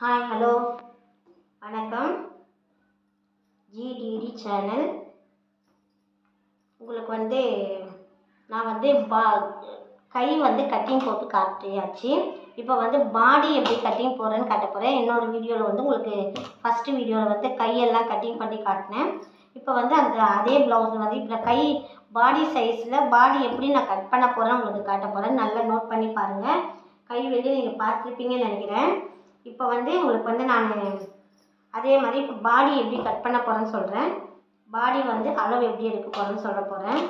Hi hello வணக்கம். GTT channel உங்களுக்கு வந்து நான் வந்து பா கை வந்து கட்டிங் போட்டு காட்டியாச்சு. இப்போ வந்து பாடி எப்படி கட்டிங் போடுறேன்னு காட்ட போகிறேன் இன்னொரு வீடியோவில் வந்து உங்களுக்கு ஃபஸ்ட்டு வீடியோவில் வந்து கையெல்லாம் கட்டிங் பண்ணி காட்டினேன். இப்போ வந்து அந்த அதே ப்ளவுஸ் வந்து இப்போ கை பாடி சைஸில் பாடி எப்படி நான் கட் பண்ண போகிறேன் உங்களுக்கு காட்ட போகிறேன் நல்லா நோட் பண்ணி பாருங்கள் கை வெளியே நீங்கள் பார்த்துருப்பீங்கன்னு நினைக்கிறேன். இப்போ வந்து உங்களுக்கு வந்து நான் அதே மாதிரி இப்போ பாடி எப்படி கட் பண்ண போகிறேன்னு சொல்கிறேன் பாடி வந்து அளவு எப்படி எடுக்க போகிறேன்னு சொல்ல போகிறேன்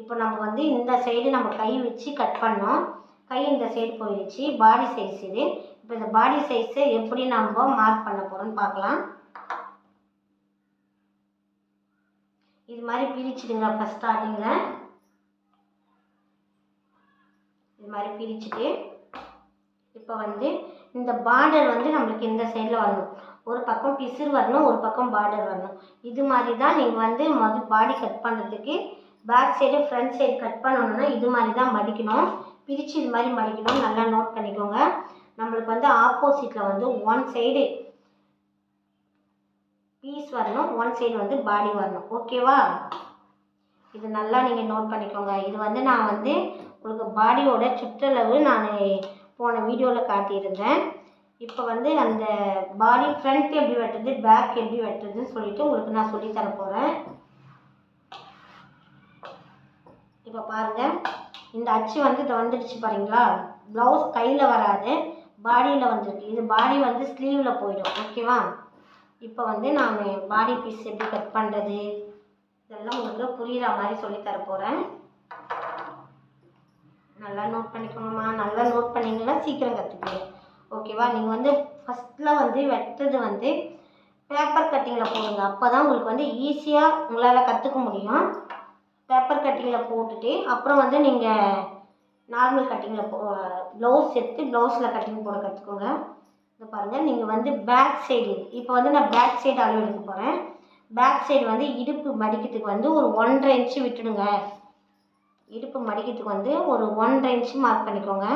இப்போ நம்ம வந்து இந்த சைடு நம்ம கை வச்சு கட் பண்ணோம். கை இந்த சைடு போயிடுச்சு பாடி சைஸ் இது. இப்போ இந்த பாடி சைஸை எப்படி நம்ம மார்க் பண்ண போகிறோம்னு பார்க்கலாம். இது மாதிரி பிரிச்சுடுங்க ஃபஸ்ட் ஸ்டார்டிங்கில் இது மாதிரி பிரிச்சுட்டு இப்போ வந்து இந்த பார்டர் வந்து நம்மளுக்கு இந்த சைடில் வரணும். ஒரு பக்கம் பிசிறு வரணும் ஒரு பக்கம் பார்டர் வரணும். இது மாதிரி தான் நீங்கள் வந்து மது பாடி கட் பண்ணுறதுக்கு back side front side cut பண்ணணும்னா இது மாதிரி தான் மடிக்கணும். பிரித்து இது மாதிரி மடிக்கணும். நல்லா நோட் பண்ணிக்கோங்க. நம்மளுக்கு வந்து ஆப்போசிட்டில் வந்து ஒன் சைடு பீஸ் வரணும் ஒன் சைடு வந்து பாடி வரணும். ஓகேவா இது நல்லா நீங்கள் நோட் பண்ணிக்கோங்க. இது வந்து நான் வந்து உங்களுக்கு பாடியோட சுற்றளவு நான் போன வீடியோவில் காட்டியிருந்தேன். இப்போ வந்து அந்த பாடி ஃப்ரண்ட் எப்படி வெட்டுறது பேக் எப்படி வெட்டுறதுன்னு சொல்லிட்டு உங்களுக்கு நான் சொல்லி தர போகிறேன் இப்போ பாருங்கள் இந்த அச்சு வந்து இதை வந்துடுச்சு பாருங்களா. ப்ளவுஸ் கையில் வராது பாடியில் வந்துருக்கு. இது பாடி வந்து ஸ்லீவில் போயிடும் ஓகேவா இப்போ வந்து நான் பாடி பீஸ் எப்படி கட் பண்ணுறது இதெல்லாம் உங்களுக்கு புரிகிற மாதிரி சொல்லி தர போகிறேன் நல்லா நோட் பண்ணிக்கோங்கம்மா. நல்லா நோட் பண்ணிங்கன்னா சீக்கிரம் கற்றுப்பீங்க ஓகேவா? நீங்கள் வந்து ஃபஸ்ட்டில் வந்து வெட்டுறது வந்து பேப்பர் கட்டிங்கில் போடுங்க. அப்போ தான் உங்களுக்கு வந்து ஈஸியாக உங்களால் கற்றுக்க முடியும். பேப்பர் கட்டிங்கில் போட்டுட்டு அப்புறம் வந்து நீங்கள் நார்மல் கட்டிங்கில் போ ப்ளவுஸ் எடுத்து ப்ளவுஸில் கட்டிங் போட கற்றுக்கோங்க இது பாருங்கள் நீங்கள் வந்து பேக் சைடு இப்போ வந்து நான் பேக் சைடு அளவு எடுக்க போகிறேன் பேக் சைடு வந்து இடுப்பு மடிக்கிறதுக்கு வந்து ஒரு ஒன்றரை இன்ச்சு விட்டுடுங்க. இடுப்பு மடிக்கிறதுக்கு வந்து ஒரு ஒன்றரை இன்ச்சு மார்க் பண்ணிக்கோங்க.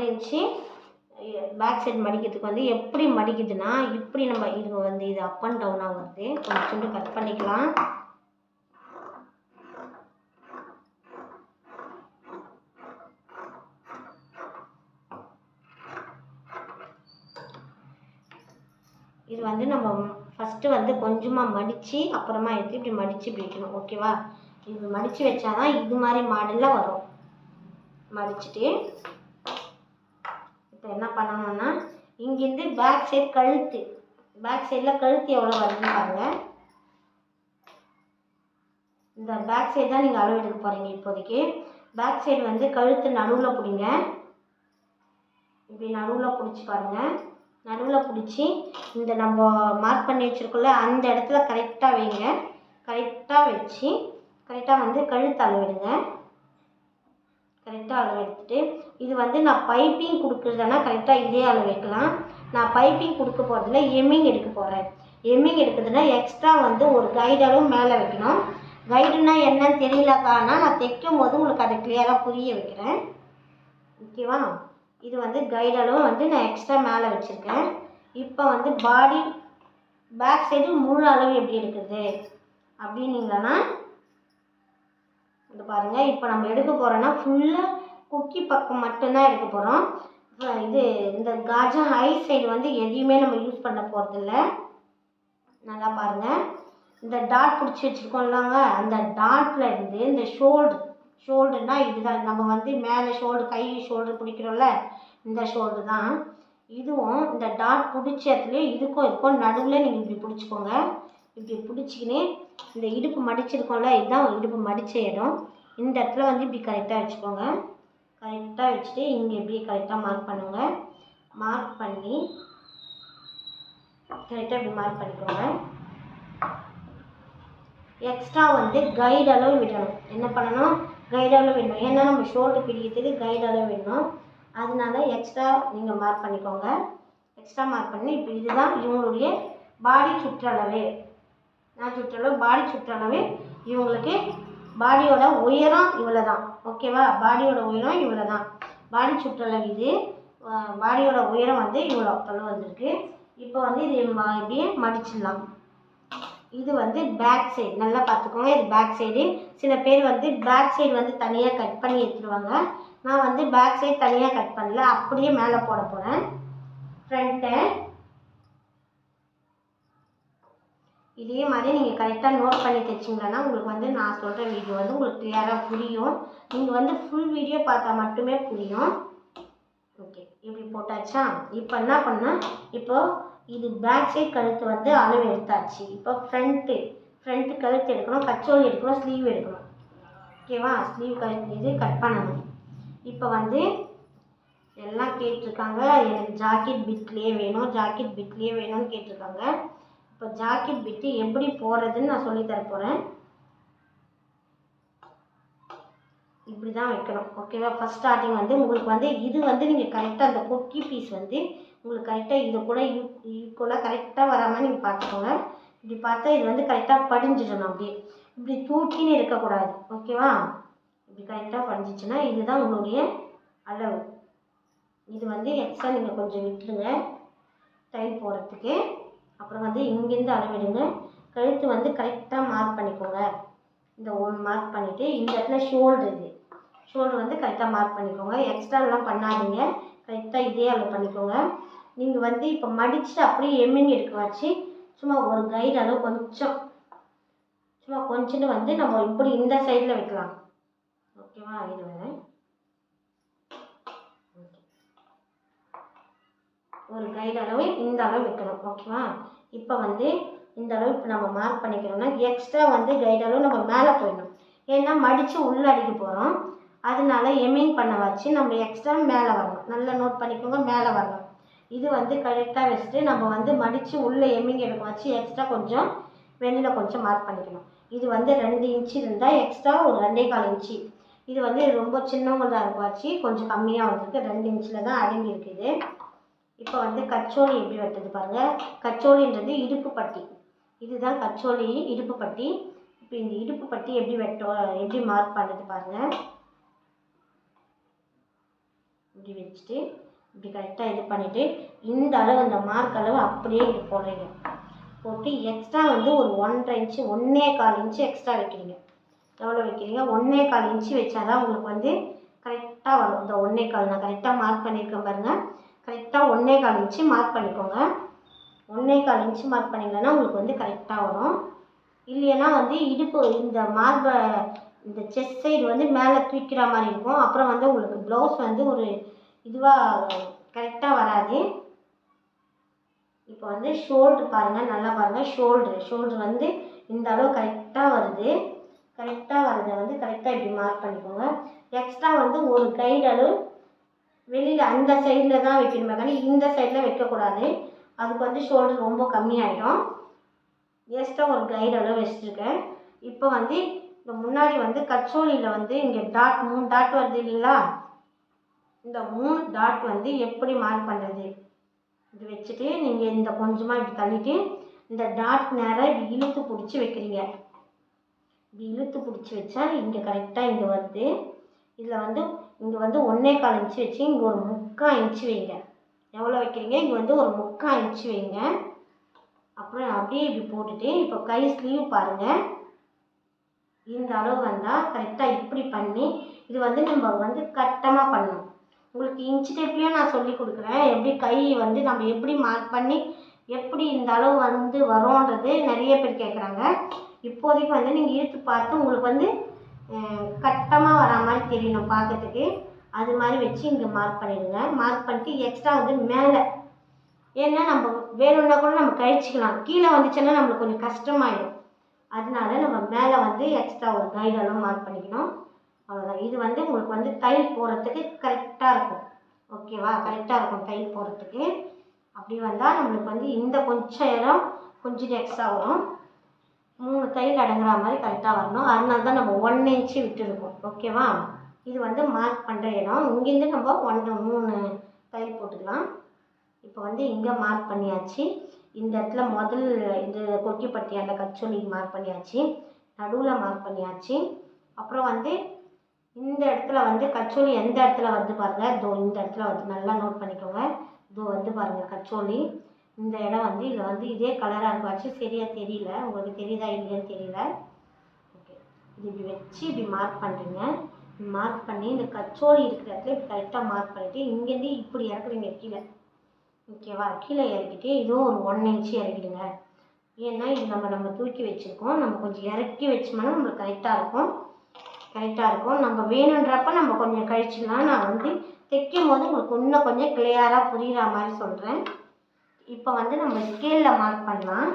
ஒன்றரை பேக் சைட் மடிக்கிறதுக்கு வந்து எப்படி மடிக்குதுன்னா இப்படி நம்ம இது வந்து இது அப் அண்ட் டவுனாக வருது கொஞ்சோண்டு கட் பண்ணிக்கலாம். இது வந்து நம்ம ஃபஸ்ட்டு வந்து கொஞ்சமாக மடித்து அப்புறமா எடுத்து இப்படி மடித்து இப்படி வைக்கணும் ஓகேவா இது மடித்து வச்சாதான் இது மாதிரி மாடலில் வரும். மடிச்சுட்டு இப்போ என்ன பண்ணணும்னா இங்கேருந்து பேக் சைடு கழுத்து. பேக் சைடில் கழுத்து எவ்வளோ வருதுன்னு பாருங்கள் இந்த பேக் சைடு தான் நீங்கள் அளவு எடுக்க போகிறீங்க இப்போதைக்கு. பேக் சைடு வந்து கழுத்து நடுவில் பிடிங்க. இப்படி நடுவில் பிடிச்சி பாருங்கள் நடுவில் பிடிச்சி இந்த நம்ம மார்க் பண்ணி வச்சுருக்கோம்ல அந்த இடத்துல கரெக்டாக வைங்க. கரெக்டாக வச்சு கரெக்டாக வந்து கழுத்து அளவிடுங்க. கரெக்டாக அளவு எடுத்துட்டு இது வந்து நான் பைப்பிங் கொடுக்குறதுனா கரெக்டாக இதே அளவு வைக்கலாம் நான் பைப்பிங் கொடுக்க போகிறதுல எம்மிங் எடுக்க போகிறேன் எம்மிங் எடுக்கிறதுனா எக்ஸ்ட்ரா வந்து ஒரு கைடளவு அளவு மேலே வைக்கணும். கைடுனா என்னன்னு தெரியலக்கானா நான் தைக்கும் போது உங்களுக்கு அதை கிளியராக புரிய வைக்கிறேன். ஓகேவா இது வந்து கைடு அளவு வந்து நான் எக்ஸ்ட்ரா மேலே வச்சுருக்கேன். இப்போ வந்து பாடி பேக் சைடு முழு அளவு எப்படி இருக்குது அப்படின்னீங்கன்னா இது பாருங்கள் இப்போ நம்ம எடுக்க போகிறோன்னா ஃபுல்லாக குக்கி பக்கம் மட்டும்தான் எடுக்க போகிறோம் இது இந்த காஜா ஹை சைடு வந்து எதையுமே நம்ம யூஸ் பண்ண போகிறதில்ல நல்லா பாருங்கள் இந்த டாட் பிடிச்சி வச்சுருக்கோம்லாங்க அந்த டாட்டில் இருந்து இந்த ஷோல்டர் ஷோல்டர்னா இதுதான். நம்ம வந்து மேலே ஷோல்டர் கை ஷோல்டர் பிடிக்கிறோம்ல இந்த ஷோல்டர் தான். இதுவும் இந்த டாட் பிடிச்ச இடத்துல இதுக்கும் இதுக்கும் நடுவில் நீங்கள் இப்படி பிடிச்சிக்கோங்க. இப்படி பிடிச்சிக்கின்னு இந்த இடுப்பு மடிச்சிருக்கோம்ல இதுதான் இடுப்பு மடித்த இடம். இந்த இடத்துல வந்து இப்படி கரெக்டாக வச்சுக்கோங்க. கரெக்டாக வச்சுட்டு இங்கே இப்படி கரெக்டாக மார்க் பண்ணுங்கள் மார்க் பண்ணி கரெக்டாக இப்படி மார்க் பண்ணிக்கோங்க. எக்ஸ்ட்ரா வந்து கைடு அளவு விடணும். என்ன பண்ணணும்? கைடு அளவு விடணும். ஏன்னா நம்ம ஷோல்டர் பிடிக்கிறதுக்கு கைடு அளவு விடணும். அதனால எக்ஸ்ட்ரா நீங்கள் மார்க் பண்ணிக்கோங்க. எக்ஸ்ட்ரா மார்க் பண்ணி இப்போ இதுதான் இவங்களுடைய பாடி சுற்றளவு. நான் சுற்றளவு பாடி சுற்றளவு இவங்களுக்கு பாடியோட உயரம் இவ்வளோ தான் ஓகேவா பாடியோட உயரம் இவ்வளோ தான் பாடி சுற்றளவு இது பாடியோட உயரம் வந்து இவ்வளோ தொலைவு வந்திருக்கு. இப்போ வந்து இது இப்படியே மடிச்சிடலாம். இது வந்து பேக் சைடு நல்லா பார்த்துக்கோங்க. இது பேக் சைடு சில பேர் வந்து பேக் சைடு வந்து தனியாக கட் பண்ணி எடுத்துருவாங்க. நான் வந்து பேக் சைடு தனியாக கட் பண்ணல. அப்படியே மேலே போட போகிறேன் ஃப்ரண்ட்டை இதே மாதிரி நீங்கள் கரெக்டாக நோட் பண்ணி தைச்சிங்கன்னா உங்களுக்கு வந்து நான் சொல்கிற வீடியோ வந்து உங்களுக்கு கிளியராக புரியும். நீங்கள் வந்து ஃபுல் வீடியோ பார்த்தா மட்டுமே புரியும். ஓகே இப்படி போட்டாச்சா? இப்போ என்ன பண்ணால் இப்போ இது பேக் சைடு கழுத்து வந்து அளவு எடுத்தாச்சு இப்போ ஃப்ரண்ட்டு ஃப்ரண்ட்டு கழுத்து எடுக்கணும் கச்சோல் எடுக்கணும் ஸ்லீவ் எடுக்கணும். ஓகேவா ஸ்லீவ் கழுத்து இது கட் பண்ணணும். இப்போ வந்து எல்லாம் கேட்டிருக்காங்க. எனக்கு ஜாக்கெட் பிட்லேயே வேணும். ஜாக்கெட் பிட்லேயே வேணும்னு கேட்டிருக்காங்க. இப்போ ஜாக்கெட் பிட்டு எப்படி போடுறதுன்னு நான் சொல்லித்தர போகிறேன் இப்படி தான் வைக்கணும். ஓகேவா ஃபஸ்ட் ஸ்டார்டிங் வந்து உங்களுக்கு வந்து இது வந்து நீங்கள் கரெக்டாக அந்த கொக்கி பீஸ் வந்து உங்களுக்கு கரெக்டாக இது கூட ஈக்குவலாக கரெக்டாக வராமல் நீங்கள் பார்த்துக்கோங்க. இப்படி பார்த்தா இது வந்து கரெக்டாக படிஞ்சிடணும் அப்படியே. இப்படி தூக்கின்னு இருக்கக்கூடாது. ஓகேவா இப்படி கரெக்டாக படிஞ்சிச்சுன்னா இதுதான் உங்களுடைய அளவு. இது வந்து எக்ஸ்ட்ரா நீங்கள் கொஞ்சம் விட்டுருங்க. டைம் போகிறதுக்கு அப்புறம் வந்து இங்கேருந்து அளவிடுங்க. கழுத்து வந்து கரெக்டாக மார்க் பண்ணிக்கோங்க. இந்த ஒன் மார்க் பண்ணிவிட்டு இந்த இடத்துல ஷோல்டர் இது. ஷோல்டர் வந்து கரெக்டாக மார்க் பண்ணிக்கோங்க. எக்ஸ்ட்ராலாம் பண்ணாதீங்க. கரெக்டாக இதே அளவு பண்ணிக்கோங்க. நீங்கள் வந்து இப்போ மடிச்சுட்டு அப்படியே எம்மிங் எடுக்க வச்சு சும்மா ஒரு கைடு அளவு கொஞ்சம். சும்மா கொஞ்சம்னு வந்து நம்ம இப்படி இந்த சைடில் வைக்கலாம். ஓகேவா இது வரேன் ஒரு கைடு அளவு இந்த அளவு வைக்கணும். ஓகேவா இப்போ வந்து இந்த அளவுக்கு இப்போ நம்ம மார்க் பண்ணிக்கணும்னா எக்ஸ்ட்ரா வந்து கைடு நம்ம மேலே போயிடணும். ஏன்னா மடித்து உள்ள அடிக்க போகிறோம் அதனால எமிங் பண்ண வச்சு நம்ம எக்ஸ்ட்ரா மேலே வரணும். நல்லா நோட் பண்ணிக்கோங்க மேலே வரணும். இது வந்து கரெக்டாக வச்சுட்டு நம்ம வந்து மடித்து உள்ளே எமிங் எடுக்க வச்சு எக்ஸ்ட்ரா கொஞ்சம் வெளியில் கொஞ்சம் மார்க் பண்ணிக்கணும். இது வந்து ரெண்டு இன்ச்சு இருந்தால் எக்ஸ்ட்ரா ஒரு ரெண்டே கால் இன்ச்சு இது வந்து ரொம்ப சின்னவங்களாக இருக்க வச்சு கொஞ்சம் கம்மியாக வந்திருக்கு. ரெண்டு இன்ச்சில் தான் அடங்கி இருக்குது இப்போ வந்து கச்சோலி எப்படி வெட்டுறது பாருங்க. கச்சோலின்றது இடுப்பு பட்டி. இதுதான் கச்சோலி இடுப்பு பட்டி. இப்போ இந்த இடுப்பு பட்டி எப்படி வெட்டோம் எப்படி மார்க் பண்ணுறது பாருங்க. இப்படி வச்சுட்டு இப்படி கரெக்டாக இது பண்ணிவிட்டு இந்த அளவு இந்த மார்க் அளவு அப்படியே இது போடுறீங்க. போட்டு எக்ஸ்ட்ரா வந்து ஒரு ஒன்றரை இன்ச்சு ஒன்றே கால் இன்ச்சு எக்ஸ்ட்ரா வைக்கிறீங்க. எவ்வளோ வைக்கிறீங்க? ஒன்றே கால் இன்ச்சு வச்சாதான் உங்களுக்கு வந்து கரெக்டாக வரும். இந்த ஒன்றே கால் நான் கரெக்டாக மார்க் பண்ணியிருக்கேன் பாருங்கள் கரெக்டாக ஒன்றே கால் இன்ச்சு மார்க் பண்ணிக்கோங்க. ஒன்றே கால் இன்ச்சு மார்க் பண்ணிங்கன்னா உங்களுக்கு வந்து கரெக்டாக வரும். இல்லைன்னா வந்து இடுப்பு இந்த மார்பை இந்த செஸ்ட் சைடு வந்து மேலே தூக்கிற மாதிரி இருக்கும். அப்புறம் வந்து உங்களுக்கு ப்ளவுஸ் வந்து ஒரு இதுவாக கரெக்டாக வராது. இப்போ வந்து ஷோல்ட்ரு பாருங்கள் நல்லா பாருங்கள் ஷோல்ட்ரு ஷோல்ட்ரு வந்து இந்த அளவு கரெக்டாக வருது. கரெக்டாக வரதை வந்து கரெக்டாக இப்படி மார்க் பண்ணிக்கோங்க. எக்ஸ்ட்ரா வந்து ஒரு கைடு அளவு வெளியில் அந்த சைடில் தான் வைக்கணுமே தானே இந்த சைடில் வைக்கக்கூடாது. அதுக்கு வந்து ஷோல்டர் ரொம்ப கம்மியாயிடும். எஸ்ட்டாக ஒரு கைடு அளவு வச்சுருக்கேன். இப்போ வந்து இந்த முன்னாடி வந்து கச்சோலியில் வந்து இங்கே டாட் மூணு டாட் வருது இல்லைங்களா? இந்த மூணு டாட் வந்து எப்படி மார்க் பண்ணுறது இது வச்சுட்டு நீங்கள் இந்த கொஞ்சமாக இப்படி தள்ளிட்டு இந்த டாட் நேராக இப்படி இழுத்து பிடிச்சி வைக்கிறீங்க. இப்படி இழுத்து பிடிச்சி வச்சா இங்கே கரெக்டாக இங்கே வருது. இதில் வந்து இங்கே வந்து ஒன்றே கால் இன்ச்சு வச்சு இங்கே ஒரு முக்கால் இன்ச்சு வைங்க. எவ்வளோ வைக்கிறீங்க? இங்கே வந்து ஒரு முக்கால் இன்ச்சு வைங்க. அப்புறம் அப்படியே இப்படி போட்டுட்டு இப்போ கை ஸ்லீவ் பாருங்கள் இந்த அளவு வந்தால் கரெக்டாக இப்படி பண்ணி இது வந்து நம்ம வந்து கட்டமாக பண்ணணும். உங்களுக்கு இன்ச்சு டேப்லேயும் நான் சொல்லி கொடுக்குறேன். எப்படி கை வந்து நம்ம எப்படி மார்க் பண்ணி எப்படி இந்த அளவு வந்து வரோன்றது நிறைய பேர் கேட்குறாங்க இப்போதைக்கு வந்து நீங்கள் இழுத்து பார்த்து உங்களுக்கு வந்து கட்டமாக வரா மாதிரி தெரியணும் பார்க்கறதுக்கு அது மாதிரி வச்சு இங்கே மார்க் பண்ணிடுங்க. மார்க் பண்ணிட்டு எக்ஸ்ட்ரா வந்து மேலே. ஏன்னா நம்ம வேணும்னா கூட நம்ம கழிச்சிக்கலாம். கீழே வந்துச்சுன்னா நம்மளுக்கு கொஞ்சம் கஷ்டமாயிடும். அதனால நம்ம மேலே வந்து எக்ஸ்ட்ரா ஒரு கைடெல்லாம் மார்க் பண்ணிக்கணும். அவ்வளோதான் இது வந்து உங்களுக்கு வந்து தையல் போகிறதுக்கு கரெக்டாக இருக்கும். ஓகேவா கரெக்டாக இருக்கும் தையல் போகிறதுக்கு அப்படி வந்தால் நம்மளுக்கு வந்து இந்த கொஞ்சம் இடம் கொஞ்சம் எக்ஸ்ட்ரா வரும். மூணு தையல் அடங்குற மாதிரி கரெக்டாக வரணும். அதனால தான் நம்ம ஒன் இன்ச்சு விட்டுருக்கோம். ஓகேவா இது வந்து மார்க் பண்ணுற இடம். இங்கேருந்து நம்ம ஒன்று மூணு தையல் போட்டுக்கலாம். இப்போ வந்து இங்கே மார்க் பண்ணியாச்சு. இந்த இடத்துல முதல் இது கொக்கிப்பட்டி அந்த கச்சோலிக்கு மார்க் பண்ணியாச்சு. நடுவில் மார்க் பண்ணியாச்சு. அப்புறம் வந்து இந்த இடத்துல வந்து கச்சோலி எந்த இடத்துல வந்து பாருங்கள் இதோ இந்த இடத்துல வந்து நல்லா நோட் பண்ணிக்கோங்க. இதோ வந்து பாருங்கள் கச்சோலி. இந்த இடம் வந்து இதில் வந்து இதே கலராக இருக்காச்சு சரியாக தெரியல. உங்களுக்கு தெரியுதா இல்லையான்னு தெரியல. ஓகே இது இப்படி வச்சு இப்படி மார்க் பண்ணுறீங்க மார்க் பண்ணி இந்த கச்சோடி இருக்கிற இடத்துல இப்படி கரெக்டாக மார்க் பண்ணிவிட்டு இங்கேருந்து இப்படி இறக்குறீங்க கீழே. ஓகேவா கீழே இறக்கிட்டு இதுவும் ஒரு ஒன் இன்ச்சு இறக்கிடுங்க. ஏன்னா இது நம்ம நம்ம தூக்கி வச்சுருக்கோம். நம்ம கொஞ்சம் இறக்கி வச்சோம்னா நம்மளுக்கு கரெக்டாக இருக்கும். கரெக்டாக இருக்கும். நம்ம வேணுன்றப்ப நம்ம கொஞ்சம் கழிச்சுக்கலாம் நான் வந்து தைக்கும் போது உங்களுக்கு இன்னும் கொஞ்சம் கிளியராக புரிகிற மாதிரி சொல்கிறேன் இப்போ வந்து நம்ம ஸ்கேலில் மார்க் பண்ணலாம்.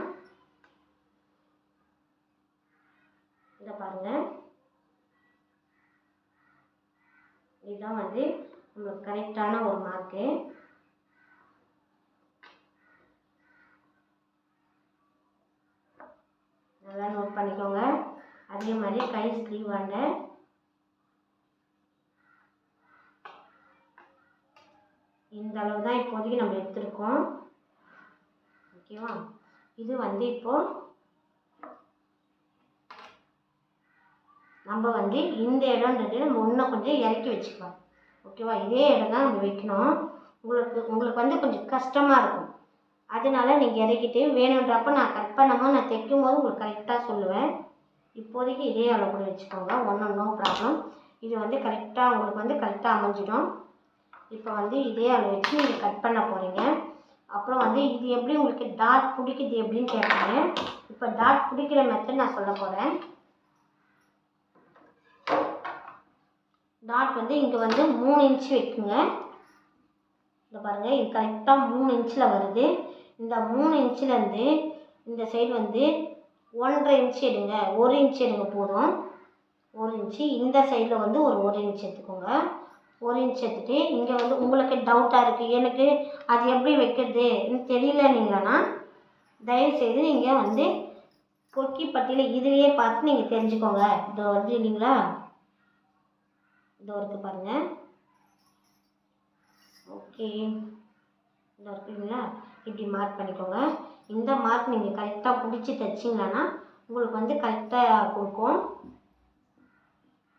இதை பாருங்கள் இதுதான் வந்து நம்மளுக்கு கரெக்டான ஒரு மார்க்கு நல்லா நோட் பண்ணிக்கோங்க. அதே மாதிரி கை ஸ்லீவ் வாங்க இந்த அளவு தான் இப்போதைக்கு நம்ம எடுத்திருக்கோம். ஓகேவா? இது வந்து இப்போ நம்ம வந்து இந்த இடம்ன்றது நம்ம இன்னும் கொஞ்சம் இறக்கி வச்சுக்கலாம். ஓகேவா? இதே இடம் தான் நம்ம வைக்கணும். உங்களுக்கு உங்களுக்கு வந்து கொஞ்சம் கஷ்டமாக இருக்கும். அதனால நீங்கள் இறக்கிட்டு வேணுன்றப்ப நான் கட் பண்ணும்போது நான் தைக்கும் போது உங்களுக்கு கரெக்டாக சொல்லுவேன். இப்போதைக்கு இதே அளவு கூட வச்சுக்கோங்க. ஒன்றும் நோ ப்ராப்ளம் இது வந்து கரெக்டாக உங்களுக்கு வந்து கரெக்டாக அமைஞ்சிடும். இப்போ வந்து இதே அளவு வச்சு நீங்கள் கட் பண்ண போகிறீங்க அப்புறம் வந்து இது எப்படி உங்களுக்கு டாட் பிடிக்குது எப்படின்னு கேட்பீங்க இப்போ டாட் பிடிக்கிற மெத்தட் நான் சொல்ல போகிறேன் டாட் வந்து இங்கே வந்து மூணு இன்ச்சு வைக்குங்க. இந்த பாருங்கள் இது கரெக்டாக மூணு இன்ச்சில் வருது. இந்த மூணு இன்ச்சிலேருந்து இந்த சைடு வந்து ஒன்றரை இன்ச்சு எடுங்க. ஒரு இன்ச் எடுங்க போதும். ஒரு இன்ச்சு இந்த சைடில் வந்து ஒரு ஒரு இன்ச் எடுத்துக்கோங்க. ஒரு இன்ச் எடுத்துகிட்டு இங்கே வந்து உங்களுக்கு டவுட்டாக இருக்குது எனக்கு அது எப்படி வைக்கிறது தெரியலன்னீங்கன்னா தயவுசெய்து நீங்கள் வந்து கொக்கி பட்டியில் இதுலேயே பார்த்து நீங்கள் தெரிஞ்சுக்கோங்க. இதோ வருது இல்லைங்களா? இதோ இருக்குது பாருங்கள் ஓகே. இதோ இருக்குங்களா இப்படி மார்க் பண்ணிக்கோங்க. இந்த மார்க் நீங்கள் கரெக்டாக பிடிச்சி தைச்சிங்கன்னா உங்களுக்கு வந்து கரெக்டாக கொடுக்கும்.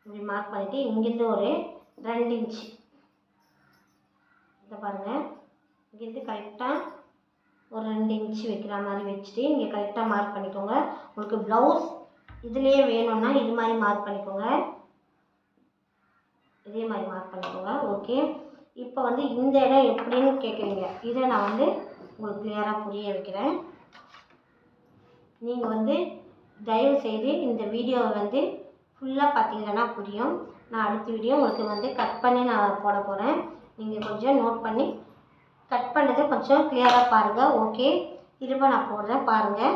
இப்படி மார்க் பண்ணிவிட்டு இங்கேருந்து ஒரு ரெண்டு இன்ச் இதை பாருங்கள் இங்கேருந்து கரெக்டாக ஒரு ரெண்டு இன்ச் வைக்கிற மாதிரி வச்சுட்டு இங்கே கரெக்டாக மார்க் பண்ணிக்கோங்க. உங்களுக்கு ப்ளவுஸ் இதுலேயே வேணும்னா இது மாதிரி மார்க் பண்ணிக்கோங்க. இதே மாதிரி மார்க் பண்ணிக்கோங்க. ஓகே இப்போ வந்து இந்த இடம் எப்படின்னு கேட்குறீங்க இதை நான் வந்து உங்களுக்கு கிளியராக புரிய வைக்கிறேன். நீங்கள் வந்து தயவு செய்து இந்த வீடியோவை வந்து ஃபுல்லாக பார்த்தீங்கன்னா புரியும். நான் அடுத்த வீடியோ உங்களுக்கு வந்து கட் பண்ணி நான் போட போகிறேன் நீங்கள் கொஞ்சம் நோட் பண்ணி கட் பண்ணதை கொஞ்சம் கிளியராக பாருங்கள் ஓகே திரும்ப நான் போடுறேன் பாருங்கள்